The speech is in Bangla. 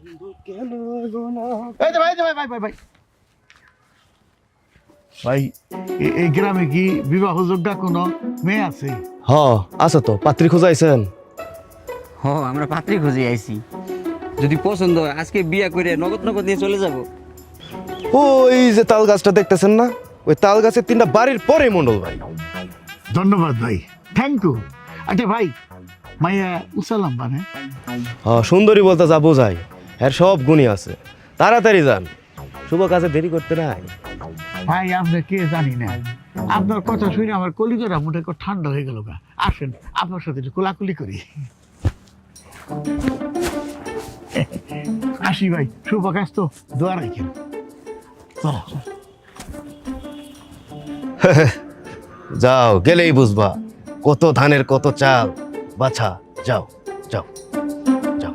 এই যে ভাই এই ভাই ভাই ভাই ভাই। ভাই এই গ্রামে কি বিবাহযোগ্য কোনো মেয়ে আছে? হ আছে তো। পাত্রী খোঁজাইছেন? হ আমরা পাত্রী খুঁজে আইছি। যদি পছন্দ হয় আজকে বিয়া করে নগদ নগদ নিয়ে চলে যাব। ওই যে তাল গাছটা দেখতেছেন না? ওই তাল গাছের তিনটা বাড়ির পরে মন্ডল ভাই। ধন্যবাদ ভাই। থ্যাংক ইউ আচ্ছা ভাই মাইয়া উসালাম মানে হ্যাঁ? সুন্দরী বলতে যা বোঝাই এর সব গুণই আছে। তাড়াতাড়ি যান। শুভ কাজে দেরি করতে নাই। ভাই আপনার কে জানি না। আপনার কথা শুনে আমার কলিজারা মোটা একটু ঠান্ডা হয়ে গেল গা। আসেন আপনার সাথে একটু কোলাকুলি করি। আসি ভাই শুভ কাজ তো দোয়া রাখেন। যাও গেলেই বুঝবা কত ধানের কত চাল। বাছা যাও যাও যাও।